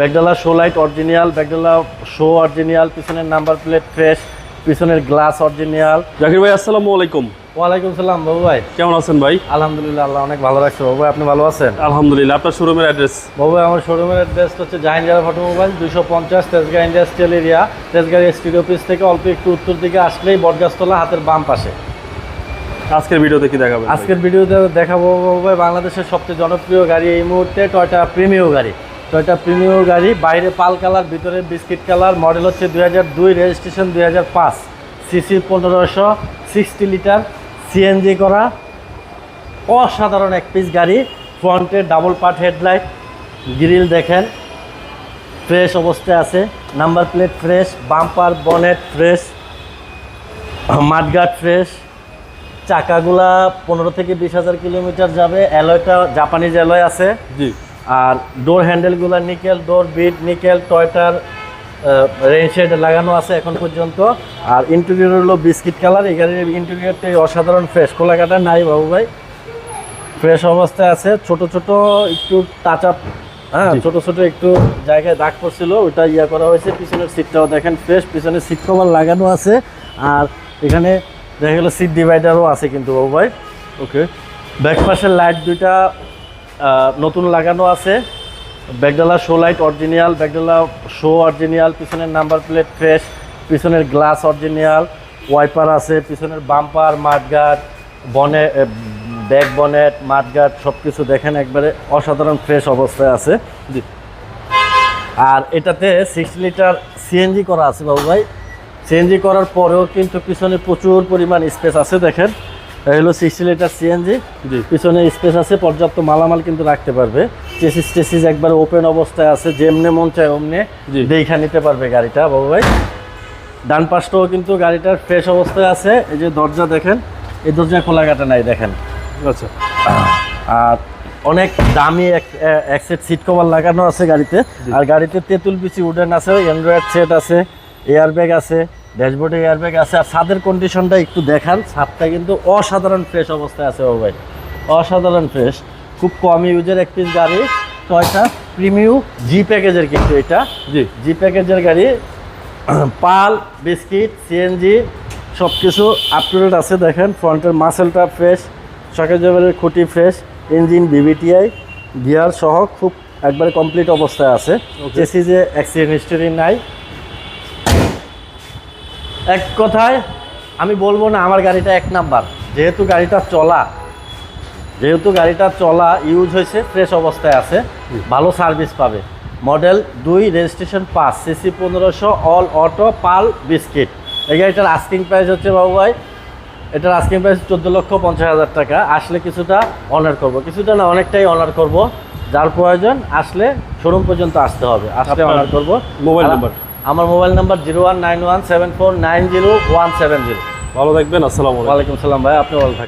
ব্যাগডালা show light original ব্যাগডালা show original পিছনের number plate fresh পিছনের গ্লাস অরিজিনাল জাকির ভাই আসসালামু আলাইকুম। ওয়ালাইকুম সালাম বাবু ভাই। কেমন আছেন ভাই? আলহামদুলিল্লাহ আল্লাহ অনেক ভালো রাখছে। বাবু ভাই আপনি ভালো আছেন? আলহামদুলিল্লাহ আপনার শোরুমের অ্যাড্রেস বাবু আমার শোরুমের অ্যাড্রেস হচ্ছে জাহাঙ্গীর অটোমোবাইল দুশো পঞ্চাশ Tejgaon industrial area Tejgaon studio office থেকে অল্প একটু উত্তর দিকে আসলেই বটগাছতলা হাতের বাম পাশে। আজকের ভিডিওতে কি দেখাবেন আজকের ভিডিওতে দেখাবো বাবু ভাই বাংলাদেশের সবচেয়ে জনপ্রিয় গাড়ি এই মুহূর্তে টয়টা প্রিমিও গাড়ি। টয়টা প্রিমিও গাড়ি, বাইরে পাল কালার, ভিতরে বিস্কিট কালার, মডেল হচ্ছে দুই হাজার দুই, রেজিস্ট্রেশন দুই হাজার পাঁচ, সিসি পনেরোশো, সিক্সটি লিটার সিএনজি করা, অসাধারণ এক পিস গাড়ি ফ্রন্টে ডাবল পার্ট হেডলাইট গ্রিল দেখেন ফ্রেশ অবস্থায় আছে number plate fresh bumper bonnet fresh mudguard fresh চাকাগুলা পনেরো থেকে বিশ হাজার কিলোমিটার যাবে অ্যালয়টা জাপানিজ অ্যালয় আছে। জি। আর ডোর হ্যান্ডেলগুলো নিকেল ডোর বিট নিকেল টয়টার রেন শেড লাগানো আছে এখন পর্যন্ত। আর ইন্টেরিয়র হলো বিস্কিট কালার এই গাড়ির ইন্টেরিয়রটা অসাধারণ ফ্রেশ খোলাকাটা নাই বাবু ভাই। ফ্রেশ অবস্থায় আছে ছোট ছোট একটু টাচ আপ হ্যাঁ। ছোট ছোট একটু জায়গায় দাগ পড়ছিল ওটা ইয়া করা হয়েছে পিছনের সিটটাও দেখেন ফ্রেশ পিছনে সিট কভার লাগানো আছে। আর এখানে দেখা গেলো সিট ডিভাইডারও আছে কিন্তু বাবু ভাই। ওকে ব্যাক পাশের লাইট দুইটা নতুন লাগানো আছে। ব্যাগডালা শো লাইট অরিজিনাল ব্যাগডালা শো অরিজিনাল পিছনের নাম্বার প্লেট ফ্রেশ পিছনের গ্লাস অরিজিনাল ওয়াইপার আছে, পিছনের bumper mudguard bonnet back bonnet mudguard সব কিছু দেখেন একবারে অসাধারণ ফ্রেশ অবস্থায় আছে। জি। আর এটাতে সিক্স লিটার সিএনজি করা আছে বাবু ভাই। সিএনজি করার পরেও কিন্তু পিছনে প্রচুর পরিমাণ স্পেস আছে দেখেন। হলো সিক্সটি লিটার সিএনজি পিছনে স্পেস আছে পর্যাপ্ত মালামাল কিন্তু রাখতে পারবে। চেসিস টেসিস একবার ওপেন অবস্থায় আছে যেমনে মন চায় অমনে। দেখা নিতে পারবে গাড়িটা বাবু ভাই। ডান পাশটাও কিন্তু গাড়িটার ফ্রেশ অবস্থায় আছে। এই যে দরজা দেখেন এই দরজা খোলা কাটা নাই দেখেন। আচ্ছা। আর অনেক দামি এক এক সেট সিট কভার লাগানো আছে গাড়িতে। আর গাড়িতে তেঁতুল বিচি উডেন আছে অ্যান্ড্রয়েড সেট আছে এয়ার ব্যাগ আছে। ড্যাশবোর্ডে এয়ারব্যাগ আছে। আর ছাদের কন্ডিশনটা একটু দেখান। ছাদটা কিন্তু অসাধারণ ফ্রেশ অবস্থায় আছে ও ভাই। অসাধারণ ফ্রেশ খুব কম ইউজের এক পিস গাড়ি। টয়টা প্রিমিউ জি প্যাকেজের কিন্তু এটা। জি। জি প্যাকেজের গাড়ি। পাল বিস্কিট সিএনজি সব কিছু আপ টু ডেট আছে দেখেন। ফ্রন্টের মাসেলটা ফ্রেশ সকেট জবেলের খুঁটি ফ্রেশ ইঞ্জিন বিবিটিআই গিয়ার সহ খুব একবারে কমপ্লিট অবস্থায় আছে। Okay. চেসিজে অ্যাক্সিডেন্ট হিস্টোরি নাই। এক কথায় আমি বলব না আমার গাড়িটা এক নাম্বার। যেহেতু গাড়িটা চলা যেহেতু গাড়িটা চলা ইউজ হয়েছে ফ্রেশ অবস্থায় আছে ভালো সার্ভিস পাবে। মডেল দুই রেজিস্ট্রেশন পাঁচ সিসি পনেরোশো অল অটো পাল বিস্কিট। এই গাড়িটার আস্কিং প্রাইস হচ্ছে বাবু ভাই এটার আস্কিং প্রাইস চোদ্দ লক্ষ পঞ্চাশ হাজার টাকা। আসলে কিছুটা অনার করব। কিছুটা না অনেকটাই অনার করব। যার প্রয়োজন আসলে শোরুম পর্যন্ত আসতে হবে। আসলে অনার করব। Mobile number? আমার mobile number zero one nine one seven four nine zero one seven zero. ভালো থাকবেন আসসালামু আলাইকুম। ওয়ালাইকুম সালাম ভাই আপনি ভালো থাকবেন।